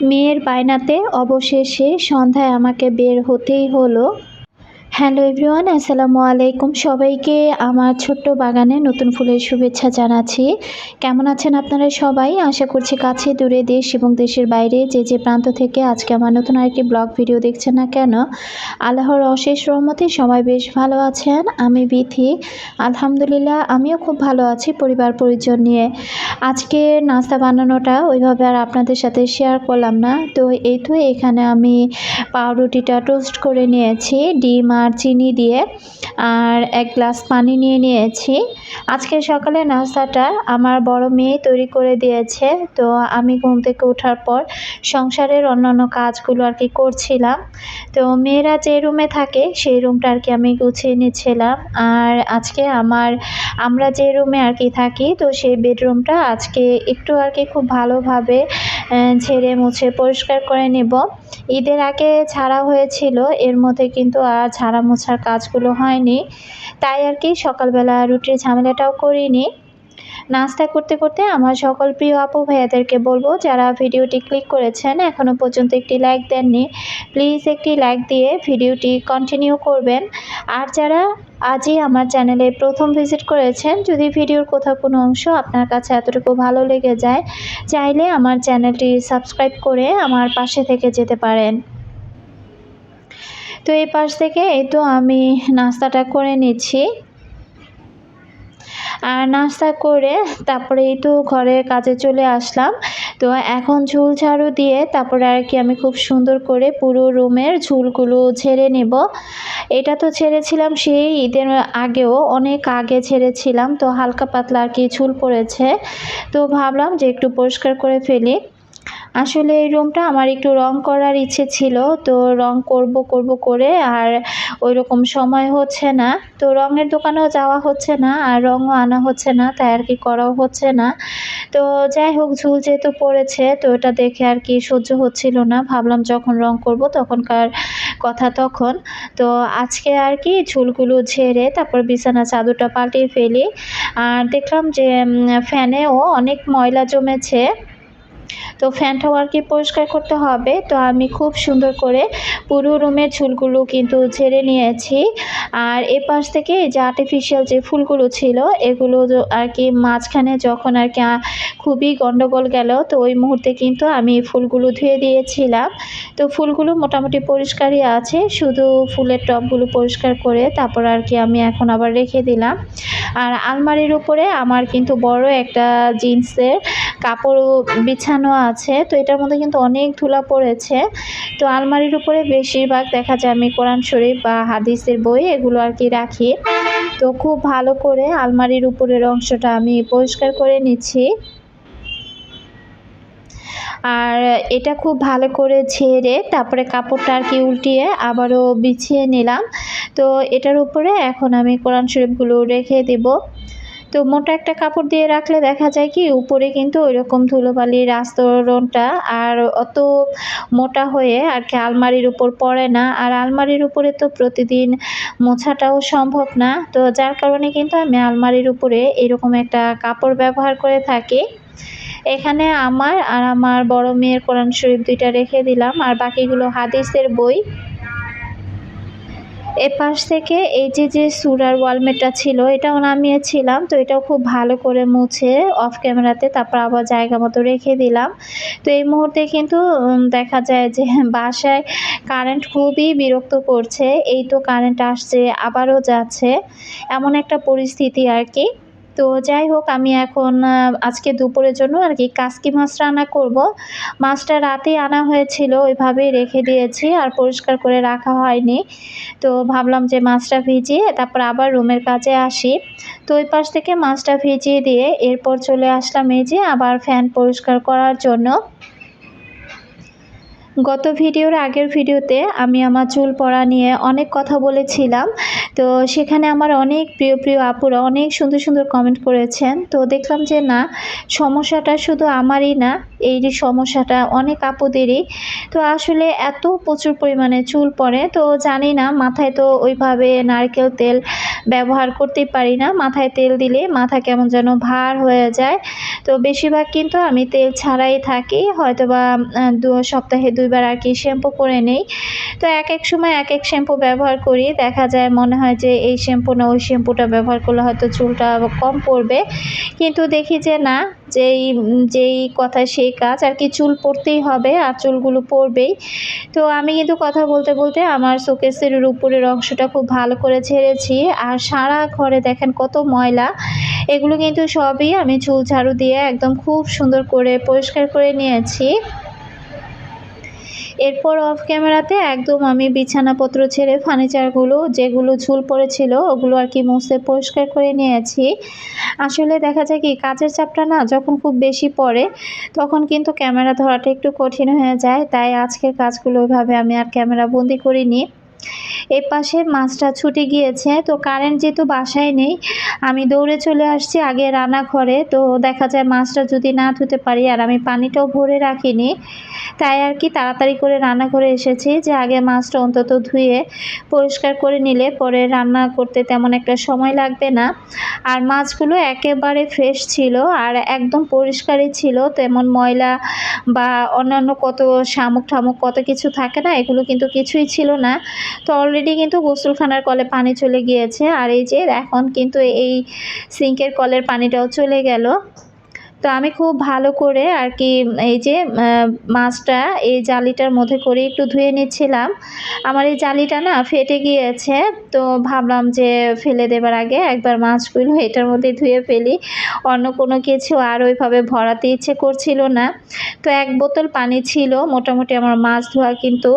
মেয়ের বায়নাতে অবশেষে সন্ধ্যায় আমাকে বের হতেই হলো। হ্যালো এভরিওয়ান, আসসালামু আলাইকুম সবাইকে আমার ছোট্ট বাগানে নতুন ফুলের শুভেচ্ছা জানাচ্ছি। কেমন আছেন আপনারা সবাই? আশা করছি কাছে, দূরে দেশ এবং দেশের বাইরে যে যে প্রান্ত থেকে আজকে আমার নতুন আরেকটি ব্লগ ভিডিও দেখছেন না কেন, আল্লাহর অশেষ রহমতে সবাই বেশ ভালো আছেন। আমি বিথি, আলহামদুলিল্লাহ আমিও খুব ভালো আছি পরিবার পরিজন নিয়ে। আজকে নাস্তা বানানোটা ওইভাবে আর আপনাদের সাথে শেয়ার করলাম না। তো এই তো এখানে আমি পাউরুটিটা টোস্ট করে নিয়েছি, ডিম আর চিনি দিয়ে আর এক গ্লাস পানি নিয়ে নিয়েছি। আজকে সকালে নাস্তাটা আমার বড় মেয়ে তৈরি করে দিয়েছে। তো আমি ঘুম থেকে ওঠার পর সংসারের অন্যান্য কাজগুলো আর কি করছিলাম। তো মেয়েরা যে রুমে থাকে সেই রুমটা আর কি আমি গুছিয়ে নিচ্ছিলাম। আর আজকে আমার, আমরা যে রুমে আর কি থাকি, তো সেই বেডরুমটা আজকে একটু আর কি খুব ভালোভাবে ঝেড়ে মুছে পরিষ্কার করে নেব। ঈদের আগে ছাড়া হয়েছিল, এর মধ্যে কিন্তু আর ঝাড়া মোছার কাজগুলো হয়নি। তাই আর কি সকালবেলা রুটির ঝামেলাটাও করিনি। নাস্তা করতে করতে আমার সকল প্রিয় আপু ভাইয়াদেরকে বলব, যারা ভিডিওটি ক্লিক করেছেন এখনও পর্যন্ত একটি লাইক দেননি প্লিজ একটি লাইক দিয়ে ভিডিওটি কন্টিনিউ করবেন। আর যারা আজই আমার চ্যানেলে প্রথম ভিজিট করেছেন, যদি ভিডিওর কোথাও কোনো অংশ আপনার কাছে এতটুকু ভালো লেগে যায়, চাইলে আমার চ্যানেলটি সাবস্ক্রাইব করে আমার পাশে থেকে যেতে পারেন। তো এই পাশ থেকে, এই তো আমি নাস্তাটা করে নিচ্ছি। নাস্তা করে তারপরে এই তো ঘরে কাজে চলে আসলাম। তো এখন ঝুল ঝাড়ু দিয়ে তারপরে আর কি আমি খুব সুন্দর করে পুরো রুমের ঝুলগুলো ছেড়ে নেব। এটা তো ছেড়েছিলাম সেই ঈদের আগেও, অনেক আগে ছেড়েছিলাম, তো হালকা পাতলা আর কি ঝুল পড়েছে। তো ভাবলাম যে একটু পরিষ্কার করে ফেলি। আসলে এই রুমটা আমার একটু রং করার ইচ্ছে ছিল, তো রং করব করব করে আর ওই রকম সময় হচ্ছে না। তো রঙের দোকানেও যাওয়া হচ্ছে না আর রঙও আনা হচ্ছে না, তাই আর কি করাও হচ্ছে না। তো যাই হোক, ঝুল যেহেতু পড়েছে, তো এটা দেখে আর কি সহ্য হচ্ছিল না। ভাবলাম যখন রং করব তখনকার কথা তখন। তো আজকে আর কি ঝুলগুলো ঝেড়ে তারপর বিছানা চাদরটা পাল্টিয়ে ফেলি। আর দেখলাম যে ফ্যানেও অনেক ময়লা জমেছে। তো ফ্যানটাও আর কি পরিষ্কার করতে হবে। তো আমি খুব সুন্দর করে পুরো রুমের চুলগুলো কিন্তু ঝেড়ে নিয়েছি। আর এ পাশ থেকে যে আর্টিফিশিয়াল যে ফুলগুলো ছিল, এগুলো আর কি মাঝখানে যখন আর কি খুবই গন্ডগোল গেল, তো ওই মুহূর্তে কিন্তু আমি ফুলগুলো ধুয়ে দিয়েছিলাম। তো ফুলগুলো মোটামুটি পরিষ্কারই আছে, শুধু ফুলের টবগুলো পরিষ্কার করে তারপর আর কি আমি এখন আবার রেখে দিলাম। আর আলমারির উপরে আমার কিন্তু বড় একটা জিন্সের কাপড় বিছানো আছে, তো এটার মধ্যে কিন্তু অনেক ধুলা পড়েছে। তো আলমারির উপরে বেশিরভাগ দেখা যায় আমি কোরআন শরীফ বা হাদিসের বই এগুলো আর কি রাখি। তো খুব ভালো করে আলমারির উপরের অংশটা আমি পরিষ্কার করে নিচ্ছি। আর এটা খুব ভালো করে ঝেড়ে তারপরে কাপড়টা আর কি উল্টিয়ে আবারও বিছিয়ে নিলাম। তো এটার উপরে এখন আমি কোরআন শরীফগুলো রেখে দেবো। তো মোটা একটা কাপড় দিয়ে রাখলে দেখা যায় কি উপরে কিন্তু ওই রকম ধুলোবালির আস্তরণটা আর অত মোটা হয়ে আর কি আলমারির উপর পড়ে না। আর আলমারির উপরে তো প্রতিদিন মোছাটাও সম্ভব না। তো যার কারণে কিন্তু আমি আলমারির উপরে এরকম একটা কাপড় ব্যবহার করে থাকি। এখানে আমার আর আমার বড় মেয়ের কোরআন শরীফ দুইটা রেখে দিলাম। আর বাকিগুলো হাদিসের বই। এ পাশ থেকে এই যে যে সুরার ওয়ালমেটটা ছিল, এটাও নামিয়েছিলাম। তো এটাও খুব ভালো করে মুছে অফ ক্যামেরাতে তারপর আবার জায়গা মতো রেখে দিলাম। তো এই মুহূর্তে কিন্তু দেখা যায় যে বাসায় কারেন্ট খুবই বিরক্ত করছে। এই তো কারেন্ট আসছে, আবারও যাচ্ছে। এমন একটা পরিস্থিতি আর কি। তো যাই হোক আমি এখন আজকে দুপুরের জন্য আর কি কাসকি মাছ রান্না করব। মাছটা রাতে আনা হয়েছিল, ওইভাবেই রেখে দিয়েছি আর পরিষ্কার করে রাখা হয়নি। তো ভাবলাম যে মাছটা ভিজিয়ে তারপর আবার রুমের কাজে আসি। তো ওই পাশ থেকে মাছটা ভিজিয়ে দিয়ে এরপর চলে আসলাম এই যে আবার ফ্যান পরিষ্কার করার জন্য। গত ভিডিওর আগের ভিডিওতে আমি আমার চুল পড়া নিয়ে অনেক কথা বলেছিলাম। তো সেখানে আমার অনেক প্রিয় প্রিয় আপুরা অনেক সুন্দর সুন্দর কমেন্ট করেছেন। তো দেখলাম যে না, সমস্যাটা শুধু আমারই না, এই যে সমস্যাটা অনেক আপুদেরই। তো আসলে এত প্রচুর পরিমাণে চুল পড়ে, তো জানি না, মাথায় তো ওইভাবে নারকেল তেল ব্যবহার করতেই পারি না। মাথায় তেল দিলে মাথা কেমন যেন ভার হয়ে যায়। তো বেশিরভাগ কিন্তু আমি তেল ছাড়াই থাকি। হয়তোবা দু সপ্তাহে দুইবার আর কি শ্যাম্পু করে নেই। তো এক এক সময় এক এক শ্যাম্পু ব্যবহার করি। দেখা যায় মনে হয় যে এই শ্যাম্পু না, ওই শ্যাম্পুটা ব্যবহার করলে হয়তো চুলটা কম পড়বে। কিন্তু দেখি যে না, যেই যেই কথা সেই কাজ আর কি চুল পড়তেই হবে আর চুলগুলো পড়বেই। তো আমি কিন্তু কথা বলতে বলতে আমার শোকেসের উপরের অংশটা খুব ভালো করে ছেড়েছি আর সারা ঘরে দেখেন কত ময়লা। এগুলো কিন্তু সবই আমি চুল ঝাড়ু দিয়ে একদম খুব সুন্দর করে পরিষ্কার করে নিয়েছি। এরপর অফ ক্যামেরাতে একদম আমি বিছানাপত্র ছেড়ে ফার্নিচারগুলো যেগুলো ঝুল পড়েছিল, ওগুলো আর কি মুছে পরিষ্কার করে নিয়েছি। আসলে দেখা যায় কি, কাজের চাপটা না যখন খুব বেশি পড়ে, তখন কিন্তু ক্যামেরা ধরাটা একটু কঠিন হয়ে যায়। তাই আজকের কাজগুলো ওইভাবে আমি আর ক্যামেরা বন্দি করিনি। এ পাশে মাছটা ছুটে গিয়েছে, তো কারেন্ট যেহেতু বাসায় নেই, আমি দৌড়ে চলে আসছি আগে রান্নাঘরে, তো দেখা যায় মাছটা যদি না ধুতে পারি আর আমি পানিটাও ভরে রাখিনি, তাই আর কি তাড়াতাড়ি করে রান্না করে এসেছি যে আগে মাছটা অন্তত ধুয়ে পরিষ্কার করে নিলে পরে রান্না করতে তেমন একটা সময় লাগবে না। আর মাছগুলো একেবারে ফ্রেশ ছিল আর একদম পরিষ্কারই ছিল, তেমন ময়লা বা অন্যান্য কত শামুক ঠামুক কত কিছু থাকে না, এগুলো কিন্তু কিছুই ছিল না। তো অলরেডি কিন্তু গোসলখানার কলে পানি চলে গিয়েছে। আর এই যে এখন কিন্তু এই সিঙ্কের কলের পানিটাও চলে গেল। তো আমি খুব ভালো করে আর কি এই যে মাছটা এই জালিটার মধ্যে করে একটু ধুয়ে নিচ্ছিলাম। আমার এই জালিটা না ফেটে গিয়েছে, তো ভাবলাম যে ফেলে দেবার আগে একবার মাছগুলো এটার মধ্যে ধুয়ে ফেলি। অন্য কোনো কিছু আর ওইভাবে ভরাতে ইচ্ছে করছিল না। তো এক বোতল পানি ছিল, মোটামুটি আমার মাছ ধোয়া কিন্তু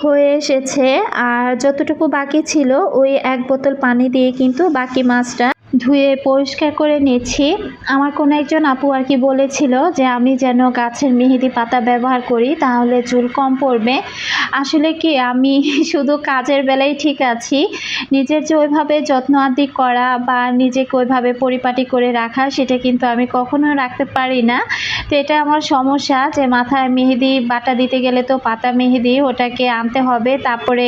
হয়ে এসেছে। আর যতটুকু বাকি ছিল ওই এক বোতল পানি দিয়ে কিন্তু বাকি মাছটা ধুয়ে পরিষ্কার করে নিচ্ছি। আমার কোনো একজন আপু আর কি বলেছিল যে আমি যেন গাছের মেহেদি পাতা ব্যবহার করি, তাহলে চুল কম পড়বে। আসলে কি, আমি শুধু কাজের বেলায় ঠিক আছি। নিজের যে ওইভাবে যত্ন আদি করা বা নিজেকে ওইভাবে পরিপাটি করে রাখা, সেটা কিন্তু আমি কখনো রাখতে পারি না। তো এটা আমার সমস্যা যে মাথায় মেহেদি বাটা দিতে গেলে তো পাতা মেহেদি ওটাকে আনতে হবে, তারপরে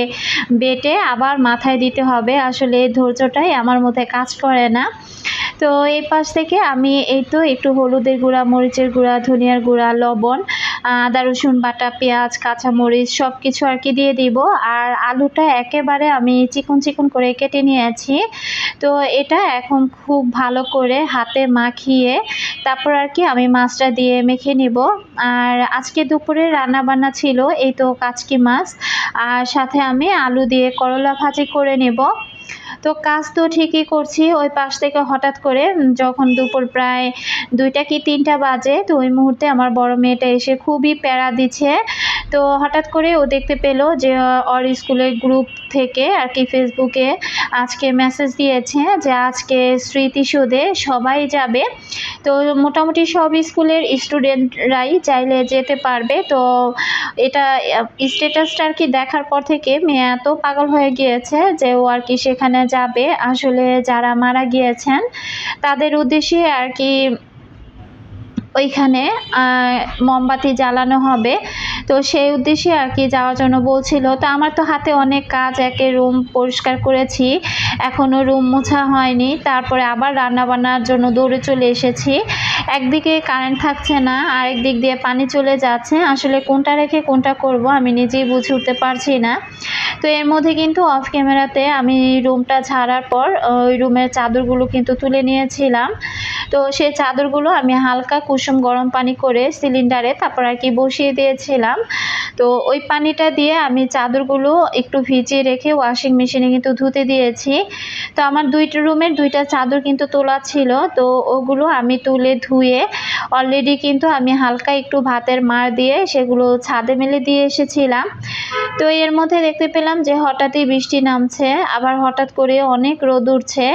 বেটে আবার মাথায় দিতে হবে। আসলে ধৈর্যটাই আমার মধ্যে কাজ করে না। তো এই পাশ থেকে আমি এই তো একটু হলুদের গুঁড়া, মরিচের গুঁড়া, ধনিয়ার গুঁড়া, লবণ আদা, রসুন, বাটা, পেঁয়াজ, কাঁচামরিচ সব কিছু আর কি দিয়ে দিব। আর আলুটা একেবারে আমি চিকন চিকন করে কেটে নিয়েছি। তো এটা এখন খুব ভালো করে হাতে মাখিয়ে তারপর আর কি আমি মাছটা দিয়ে মেখে নিব। আর আজকে দুপুরে রান্না বান্না ছিল এই তো কাচকি মাছ। আর সাথে আমি আলু দিয়ে করলা ভাজি করে নেব। তো কাজ তো ঠিকই করছি। ওই পাশ থেকে হঠাৎ করে যখন দুপুর প্রায় দুইটা কি তিনটা বাজে, তো ওই মুহূর্তে আমার বড় মেয়েটা এসে খুবই প্যারা দিচ্ছে। তো হঠাৎ করে ও দেখতে পেল যে ওর স্কুলের গ্রুপ থেকে আর কি ফেসবুকে আজকে মেসেজ দিয়েছে যে আজকে স্মৃতিসৌধে সবাই যাবে। তো মোটামুটি সব স্কুলের স্টুডেন্টরাই চাইলে যেতে পারবে। তো এটা স্টেটাসটা আর কি দেখার পর থেকে মেয়ে এত পাগল হয়ে গিয়েছে যে ও আর কি সেখানে যাবে। আসলে যারা মারা গিয়েছেন, তাদের উদ্দেশ্যে আর কি ওইখানে মোমবাতি জ্বালানো হবে। তো সেই উদ্দেশ্যে আর কি যাওয়ার জন্য বলছিল। তো আমার তো হাতে অনেক কাজ, একে রুম পরিষ্কার করেছি। এখনও রুম মোছা হয়নি। তারপরে আবার রান্না বান্নার জন্য দৌড়ে চলে এসেছি। একদিকে কারেন্ট থাকছে না, আরেক দিক দিয়ে পানি চলে যাচ্ছে। আসলে কোনটা রেখে কোনটা করব আমি নিজেই বুঝে উঠতে পারছি না। তো এর মধ্যে কিন্তু অফ ক্যামেরাতে আমি রুমটা ছাড়ার পর ওই রুমের চাদরগুলো কিন্তু তুলে নিয়েছিলাম। তো সেই চাদরগুলো আমি হালকা কুসুম গরম পানি করে সিলিন্ডারে তারপর আর কি বসিয়ে দিয়েছিলাম। তো ওই পানিটা দিয়ে আমি চাদরগুলো একটু ভিজিয়ে রেখে ওয়াশিং মেশিনে কিন্তু ধুতে দিয়েছি। তো আমার দুইটা রুমের দুইটা চাদর কিন্তু তোলা ছিল। তো ওগুলো আমি তুলে ধুয়ে অলরেডি কিন্তু আমি হালকা একটু ভাতের মার দিয়ে সেগুলো ছাদে মেলে দিয়ে এসেছিলাম। তো এর মধ্যে দেখতে পেলাম যে হঠাৎই বৃষ্টি নামছে। আবার হঠাৎ করে অনেক রোদ উঠছে।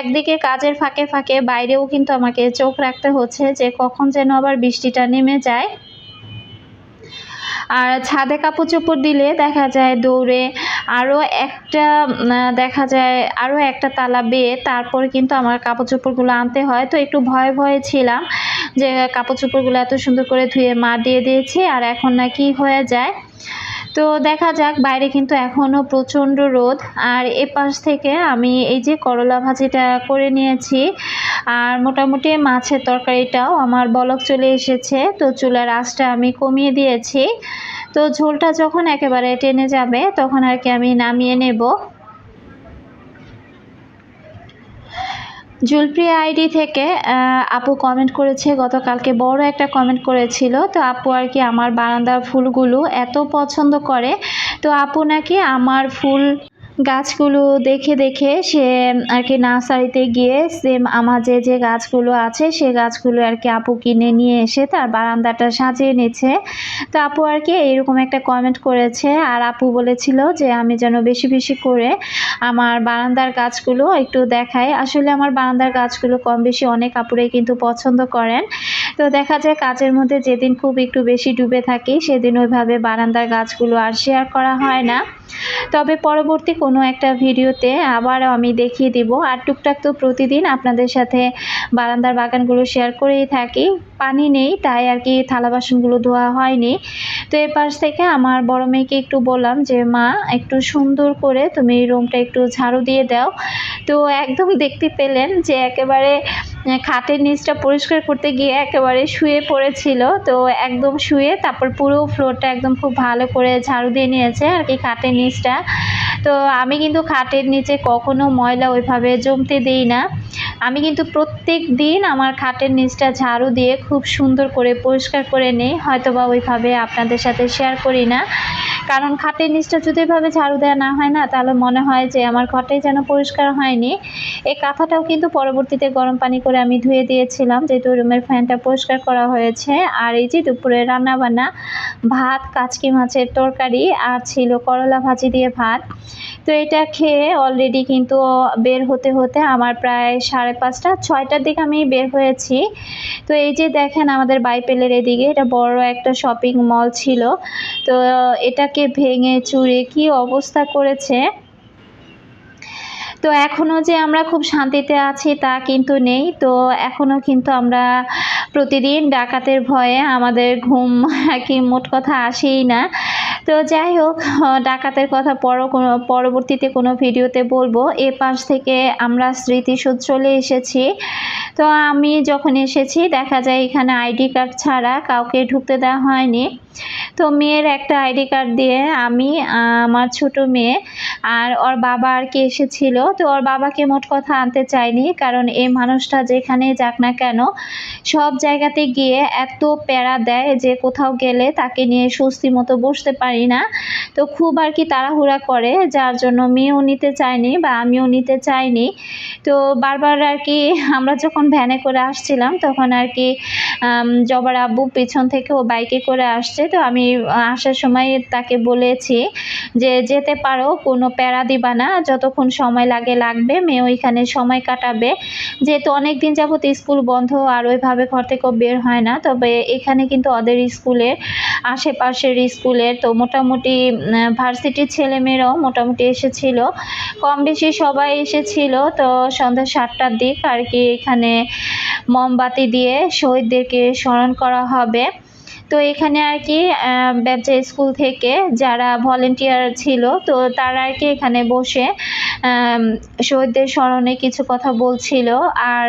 একদিকে কাজের ফাঁকে ফাঁকে বাইরেও কিন্তু আমাকে চোখ রাখতে হচ্ছে যে কখন যেন আবার বৃষ্টিটা নেমে যায়। আর ছাদে কাপড় চোপড় দিলে দেখা যায় দৌড়ে আরও একটা দেখা যায় আরও একটা তালা বেয়ে তারপরে কিন্তু আমার কাপড় চোপড়গুলো আনতে হয়। তো একটু ভয়ে ভয়ে ছিলাম যে কাপড় চোপড়গুলো এত সুন্দর করে ধুয়ে মা দিয়ে দিয়েছি আর এখন নাকি হয়ে যায়? তো দেখা যাক, বাইরে কিন্তু এখনও প্রচণ্ড রোদ। আর এ পাশ থেকে আমি এই যে করলা ভাজিটা করে নিয়েছি, আর মোটামুটি মাছের তরকারিটাও আমার বলক চলে এসেছে। তো চুলার আঁচটা আমি কমিয়ে দিয়েছি। তো ঝোলটা যখন একেবারে টেনে যাবে, তখন আর কি আমি নামিয়ে নেব। জুলপ্রিয়া আইডি থেকে আপু কমেন্ট করেছে, গতকালকে বড় একটা কমেন্ট করেছিল। তো আপু আর কি আমার বারান্দার ফুলগুলো এত পছন্দ করে। তো আপু নাকি আমার ফুল গাছগুলো দেখে দেখে সে আর কি নার্সারিতে গিয়ে সেম আমার যে যে গাছগুলো আছে, সে গাছগুলো আর কি আপু কিনে নিয়ে এসে তার বারান্দাটা সাজিয়ে নিচ্ছে। তো আপু আর কি এরকম একটা কমেন্ট করেছে আর আপু বলেছিল যে, আমি যেন বেশি বেশি করে আমার বারান্দার গাছগুলো একটু দেখাই। আসলে আমার বারান্দার গাছগুলো কম বেশি অনেক আপুরাই কিন্তু পছন্দ করেন। তো দেখা যায় কাজের মধ্যে যেদিন খুব একটু বেশি ডুবে থাকি, সেদিন ওইভাবে বারান্দার গাছগুলো আর শেয়ার করা হয় না। তবে পরবর্তী কোনো একটা ভিডিওতে আবার আমি দেখিয়ে দিব। আর টুকটাক তো প্রতিদিন আপনাদের সাথে বারান্দার বাগানগুলো শেয়ার করেই থাকি। পানি নেই, তাই আর কি থালা বাসনগুলো ধোয়া হয়নি। তো এ পাশ থেকে আমার বড় মেয়েকে একটু বললাম যে, মা, একটু সুন্দর করে তুমি রুমটা একটু ঝাড়ু দিয়ে দাও। তো একদম দেখতে পেলেন যে, একেবারে খাটের নিচটা পরিষ্কার করতে গিয়ে একেবারে শুয়ে পড়েছিল। তো একদম শুয়ে তারপর পুরো ফ্লোরটা একদম খুব ভালো করে ঝাড়ু দিয়ে নিয়েছে আর কি খাটের নিচটা। তো আমি কিন্তু খাটের নিচে কখনো ময়লা ওইভাবে জমতে দিই না। আমি কিন্তু প্রত্যেক দিন আমার খাটের নিচটা ঝাড়ু দিয়ে খুব সুন্দর করে পরিষ্কার করে নিই। হয়তোবা ওইভাবে আপনাদের সাথে শেয়ার করি না। কারণ খাটের নিচটা যদি এভাবে ঝাড়ু দেওয়া না হয় না, তাহলে মনে হয় যে আমার ঘরটাই যেন পরিষ্কার হয়নি। এই কাঁথাটাও কিন্তু পরবর্তীতে গরম পানি করে আমি ধুয়ে দিয়েছিলাম, যেহেতু রুমের ফ্যানটা পরিষ্কার করা হয়েছে। আর এই যে দুপুরে রান্নাবান্না, ভাত, কাচকি মাছের তরকারি আর ছিল করলা ভাজি দিয়ে ভাত। তো এটা খেয়ে অলরেডি কিন্তু বের হতে হতে আমার প্রায় সাড়ে পাঁচটা, ছয়টার দিকে আমি বের হয়েছি। তো এই যে দেখেন আমাদের বাইপেলের এদিকে এটা বড় একটা শপিং মল ছিল। তো এটাকে ভেঙে চুরে কি অবস্থা করেছে? তো এখনও যে আমরা খুব শান্তিতে আছি তা কিন্তু নেই। তো এখনও কিন্তু আমরা প্রতিদিন ডাকাতের ভয়ে আমাদের ঘুম কি মোট কথা আসেই না। তো যাই হোক, ডাকাতের কথা পর পরবর্তীতে কোনো ভিডিওতে বলব। এ পাশ থেকে আমরা স্মৃতিসৌধ চলে এসেছি। তো আমি যখন এসেছি, দেখা যায় এখানে আইডি কার্ড ছাড়া কাউকে ঢুকতে দেওয়া হয়নি। তো মেয়ের একটা আইডি কার্ড দিয়ে আমি আমার ছোট মেয়ে আর ওর বাবা আর কি এসেছিল। তো ওর বাবাকে মোট কথা আনতে চাইনি কারণ এই মানুষটা যেখানে যাক না কেন সব জায়গাতে গিয়ে এত প্যারা দেয় যে কোথাও গেলে তাকে নিয়ে স্বস্তি মতো বসতে পারি না। তো খুব আর কি তাড়াহুড়া করে, যার জন্য মেয়েও নিতে চায়নি বা আমিও নিতে চাইনি। তো বারবার আর কি আমরা যখন ভ্যানে করে আসছিলাম তখন আর কি জবার আব্বু পেছন থেকে ও বাইকে করে আসছে তো আমি আসার সময় তাকে বলেছি যে, যেতে পারো, কোনো প্যারা দিবা না। যতক্ষণ সময় লাগে, লাগবে। মেয়ে ওইখানে সময় কাটাবে। যেহেতু অনেক দিন যাবত স্কুল বন্ধ, আর ওইভাবে ঘর থেকেও বের হয় না। তবে এখানে কিন্তু ওদের স্কুলের আশেপাশের স্কুলের তো মোটামুটি ভার্সিটির ছেলেমেয়েরাও মোটামুটি এসেছিল। কম বেশি সবাই এসেছিল। তো সন্ধ্যা সাতটার দিক আর কি এখানে মোমবাতি দিয়ে শহীদদেরকে স্মরণ করা হবে। তো এখানে আর কি ব্যবসা স্কুল থেকে যারা ভলেন্টিয়ার ছিল, তো তারা আর কি এখানে বসে শহীদদের স্মরণে কিছু কথা বলছিল। আর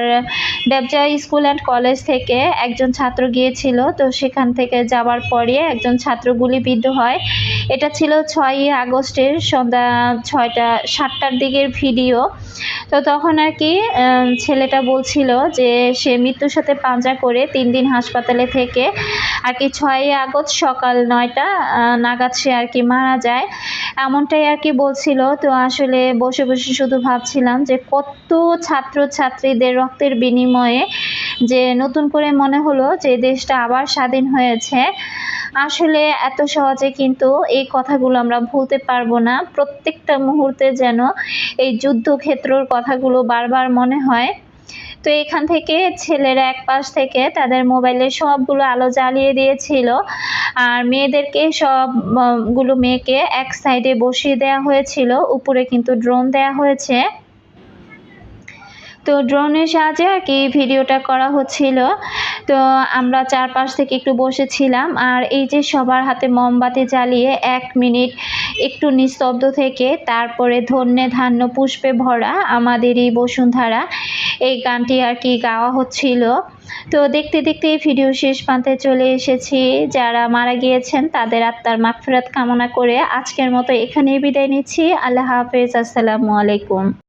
ব্যবসা স্কুল অ্যান্ড কলেজ থেকে একজন ছাত্র গিয়েছিল, তো সেখান থেকে যাওয়ার পরে একজন ছাত্র গুলিবিদ্ধ হয়। এটা ছিল ছয়ই আগস্টের সন্ধ্যা ছয়টা, সাতটার দিকের ভিডিও। তো তখন আর কি ছেলেটা বলছিল যে সে মৃত্যুর সাথে পাঞ্জা করে তিন দিন হাসপাতালে থেকে আর কি ছয়ই আগস্ট সকাল নয়টা নাগাদ সে আর কি মারা যায়। এমনটাই আর কি বলছিল। তো আসলে বসে বসে শুধু ভাবছিলাম যে কত ছাত্র ছাত্রীদের রক্তের বিনিময়ে যে নতুন করে মনে হলো যে দেশটা আবার স্বাধীন হয়েছে। আসলে এত সহজে কিন্তু এই কথাগুলো আমরা ভুলতে পারব না। প্রত্যেকটা মুহূর্তে যেন এই যুদ্ধক্ষেত্রর কথাগুলো বারবার মনে হয়। তো এখান থেকে ছেলেরা এক পাশ থেকে তাদের মোবাইলে সবগুলো আলো জ্বালিয়ে দিয়েছিল। আর মেয়েদেরকে সবগুলো মেয়েকে এক সাইডে বসিয়ে দেওয়া হয়েছিল, উপরে কিন্তু ড্রোন দেওয়া হয়েছে। তো ড্রোনের সাহায্যে আর কি ভিডিওটা করা হচ্ছিল। তো আমরা চারপাশ থেকে একটু বসেছিলাম আর এই যে সবার হাতে মোমবাতি জ্বালিয়ে এক মিনিট একটু নিস্তব্ধ থেকে তারপরে ধন্যে ধান্য পুষ্পে ভরা আমাদের এই বসুন্ধারা এই গানটি আর কি গাওয়া হচ্ছিল। তো দেখতে দেখতে এই ভিডিও শেষ প্রান্তে চলে এসেছি। যারা মারা গিয়েছেন তাদের আত্মার মাগফিরাত কামনা করে আজকের মতো এখানেই বিদায় নিচ্ছি। আল্লাহ হাফেজ। আসসালামু আলাইকুম।